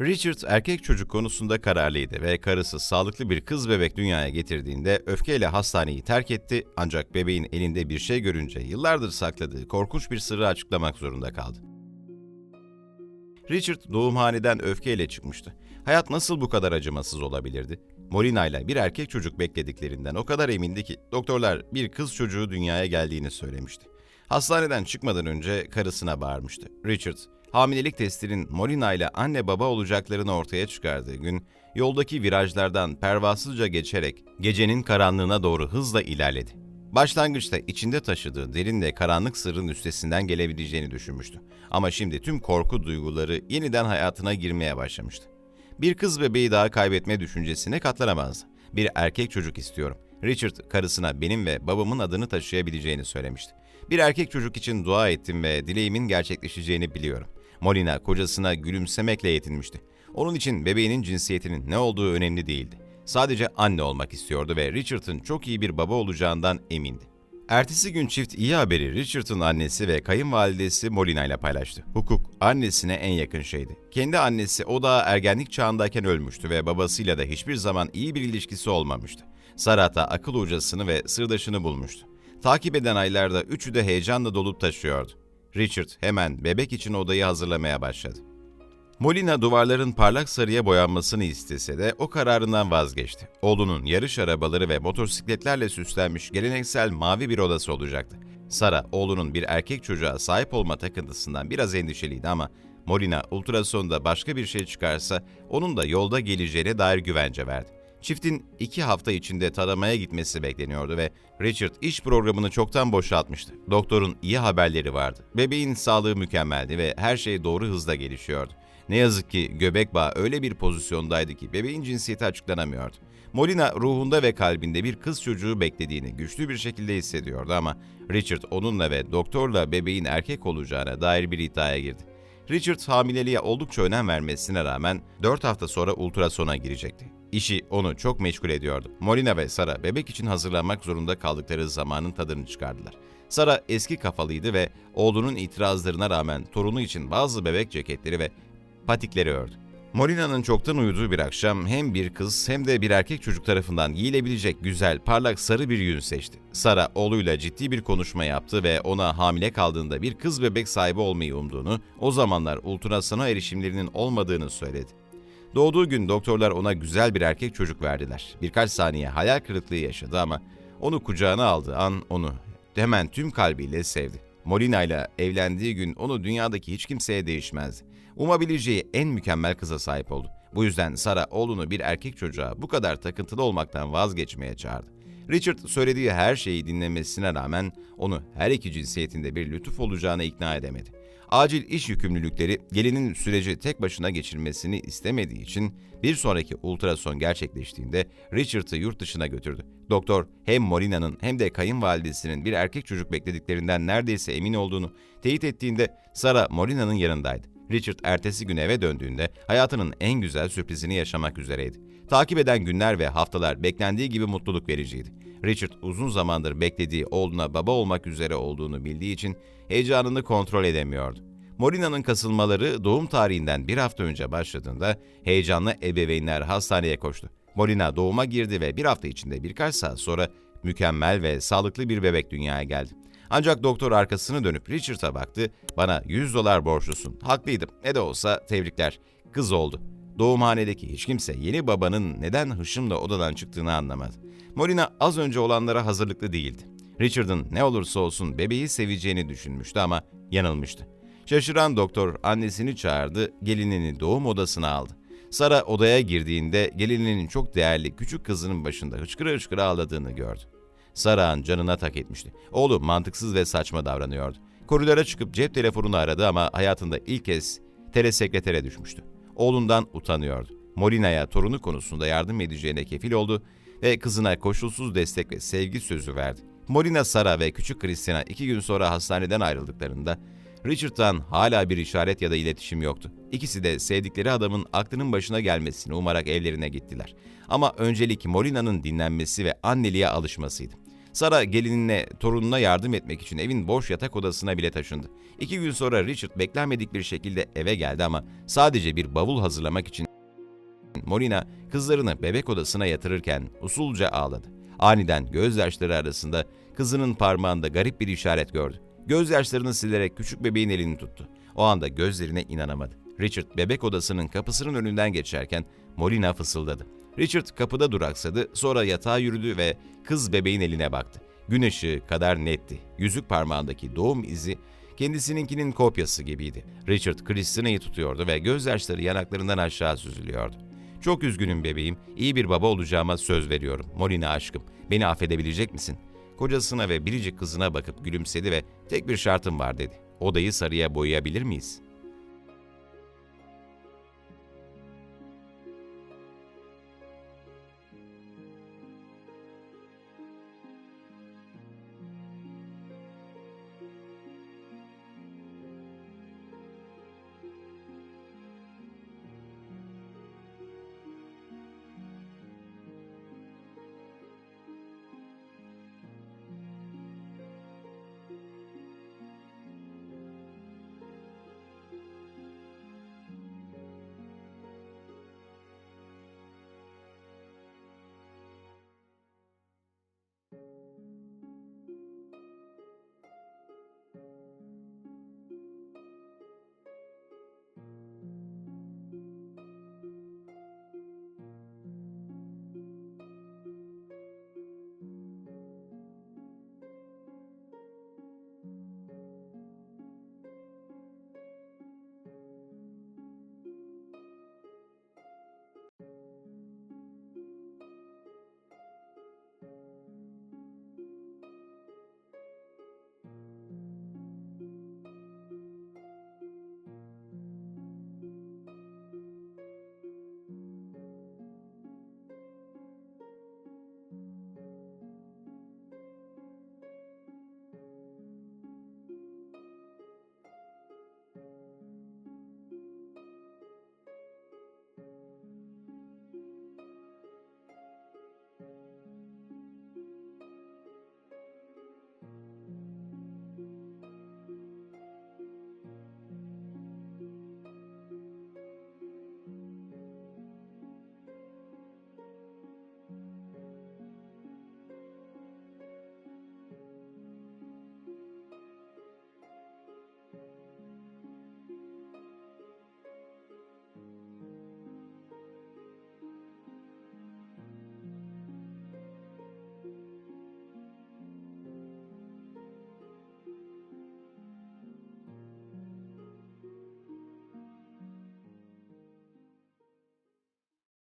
Richard erkek çocuk konusunda kararlıydı ve karısı sağlıklı bir kız bebek dünyaya getirdiğinde öfkeyle hastaneyi terk etti ancak bebeğin elinde bir şey görünce yıllardır sakladığı korkunç bir sırrı açıklamak zorunda kaldı. Richard doğumhaneden öfkeyle çıkmıştı. Hayat nasıl bu kadar acımasız olabilirdi? Molina ile bir erkek çocuk beklediklerinden o kadar emindi ki doktorlar bir kız çocuğu dünyaya geldiğini söylemişti. Hastaneden çıkmadan önce karısına bağırmıştı. Richard, hamilelik testinin Molina ile anne baba olacaklarını ortaya çıkardığı gün, yoldaki virajlardan pervasızca geçerek gecenin karanlığına doğru hızla ilerledi. Başlangıçta içinde taşıdığı derin ve karanlık sırrın üstesinden gelebileceğini düşünmüştü. Ama şimdi tüm korku duyguları yeniden hayatına girmeye başlamıştı. Bir kız bebeği daha kaybetme düşüncesine katlanamazdı. Bir erkek çocuk istiyorum. Richard karısına benim ve babamın adını taşıyabileceğini söylemişti. Bir erkek çocuk için dua ettim ve dileğimin gerçekleşeceğini biliyorum. Molina kocasına gülümsemekle yetinmişti. Onun için bebeğinin cinsiyetinin ne olduğu önemli değildi. Sadece anne olmak istiyordu ve Richard'ın çok iyi bir baba olacağından emindi. Ertesi gün çift iyi haberi Richard'ın annesi ve kayınvalidesi Molina ile paylaştı. Hukuk annesine en yakın şeydi. Kendi annesi o da ergenlik çağındayken ölmüştü ve babasıyla da hiçbir zaman iyi bir ilişkisi olmamıştı. Sarata akıl hocasını ve sırdaşını bulmuştu. Takip eden aylarda üçü de heyecanla dolup taşıyordu. Richard hemen bebek için odayı hazırlamaya başladı. Molina duvarların parlak sarıya boyanmasını istese de o kararından vazgeçti. Oğlunun yarış arabaları ve motosikletlerle süslenmiş geleneksel mavi bir odası olacaktı. Sara, oğlunun bir erkek çocuğa sahip olma takıntısından biraz endişeliydi ama Molina ultrasonda başka bir şey çıkarsa onun da yolda geleceğine dair güvence verdi. Çiftin iki hafta içinde taramaya gitmesi bekleniyordu ve Richard iş programını çoktan boşaltmıştı. Doktorun iyi haberleri vardı. Bebeğin sağlığı mükemmeldi ve her şey doğru hızla gelişiyordu. Ne yazık ki göbek bağı öyle bir pozisyondaydı ki bebeğin cinsiyeti açıklanamıyordu. Molina ruhunda ve kalbinde bir kız çocuğu beklediğini güçlü bir şekilde hissediyordu ama Richard onunla ve doktorla bebeğin erkek olacağına dair bir iddiaya girdi. Richard hamileliğe oldukça önem vermesine rağmen 4 hafta sonra ultrasona girecekti. İşi onu çok meşgul ediyordu. Molina ve Sara bebek için hazırlanmak zorunda kaldıkları zamanın tadını çıkardılar. Sara eski kafalıydı ve oğlunun itirazlarına rağmen torunu için bazı bebek ceketleri ve patikleri ördü. Molina'nın çoktan uyuduğu bir akşam hem bir kız hem de bir erkek çocuk tarafından giyilebilecek güzel, parlak sarı bir yün seçti. Sara oğluyla ciddi bir konuşma yaptı ve ona hamile kaldığında bir kız bebek sahibi olmayı umduğunu, o zamanlar ultrasona erişimlerinin olmadığını söyledi. Doğduğu gün doktorlar ona güzel bir erkek çocuk verdiler. Birkaç saniye hayal kırıklığı yaşadı ama onu kucağına aldığı an onu hemen tüm kalbiyle sevdi. Molina ile evlendiği gün onu dünyadaki hiç kimseye değişmezdi. Umabileceği en mükemmel kıza sahip oldu. Bu yüzden Sara oğlunu bir erkek çocuğa bu kadar takıntılı olmaktan vazgeçmeye çağırdı. Richard söylediği her şeyi dinlemesine rağmen onu her iki cinsiyetinde bir lütuf olacağına ikna edemedi. Acil iş yükümlülükleri gelinin süreci tek başına geçirmesini istemediği için bir sonraki ultrason gerçekleştiğinde Richard'ı yurt dışına götürdü. Doktor hem Molina'nın hem de kayınvalidesinin bir erkek çocuk beklediklerinden neredeyse emin olduğunu teyit ettiğinde Sara Molina'nın yanındaydı. Richard ertesi gün eve döndüğünde hayatının en güzel sürprizini yaşamak üzereydi. Takip eden günler ve haftalar beklendiği gibi mutluluk vericiydi. Richard uzun zamandır beklediği oğluna baba olmak üzere olduğunu bildiği için heyecanını kontrol edemiyordu. Molina'nın kasılmaları doğum tarihinden bir hafta önce başladığında heyecanlı ebeveynler hastaneye koştu. Molina doğuma girdi ve bir hafta içinde birkaç saat sonra mükemmel ve sağlıklı bir bebek dünyaya geldi. Ancak doktor arkasını dönüp Richard'a baktı. Bana 100 dolar borçlusun. Haklıydım. Ne de olsa tebrikler. Kız oldu. Doğumhanedeki hiç kimse yeni babanın neden hışımla odadan çıktığını anlamadı. Molina az önce olanlara hazırlıklı değildi. Richard'ın ne olursa olsun bebeği seveceğini düşünmüştü ama yanılmıştı. Şaşıran doktor annesini çağırdı, gelinini doğum odasına aldı. Sara odaya girdiğinde gelininin çok değerli küçük kızının başında hıçkıra hıçkıra ağladığını gördü. Sara'nın canına tak etmişti. Oğlu mantıksız ve saçma davranıyordu. Koridora çıkıp cep telefonunu aradı ama hayatında ilk kez telesekretere düşmüştü. Oğlundan utanıyordu. Molina'ya torunu konusunda yardım edeceğine kefil oldu ve kızına koşulsuz destek ve sevgi sözü verdi. Molina, Sara ve küçük Christina iki gün sonra hastaneden ayrıldıklarında Richard'dan hala bir işaret ya da iletişim yoktu. İkisi de sevdikleri adamın aklının başına gelmesini umarak evlerine gittiler. Ama öncelik Molina'nın dinlenmesi ve anneliğe alışmasıydı. Sara gelinine, torununa yardım etmek için evin boş yatak odasına bile taşındı. İki gün sonra Richard beklenmedik bir şekilde eve geldi ama sadece bir bavul hazırlamak için Molina kızlarını bebek odasına yatırırken usulca ağladı. Aniden gözyaşları arasında kızının parmağında garip bir işaret gördü. Gözyaşlarını silerek küçük bebeğin elini tuttu. O anda gözlerine inanamadı. Richard bebek odasının kapısının önünden geçerken Molina fısıldadı. Richard kapıda duraksadı, sonra yatağa yürüdü ve kız bebeğin eline baktı. Gün ışığı kadar netti. Yüzük parmağındaki doğum izi kendisininkinin kopyası gibiydi. Richard Christina'yı tutuyordu ve gözyaşları yanaklarından aşağı süzülüyordu. Çok üzgünüm bebeğim, iyi bir baba olacağıma söz veriyorum. Molina aşkım, beni affedebilecek misin? Kocasına ve biricik kızına bakıp gülümsedi ve tek bir şartım var dedi. Odayı sarıya boyayabilir miyiz?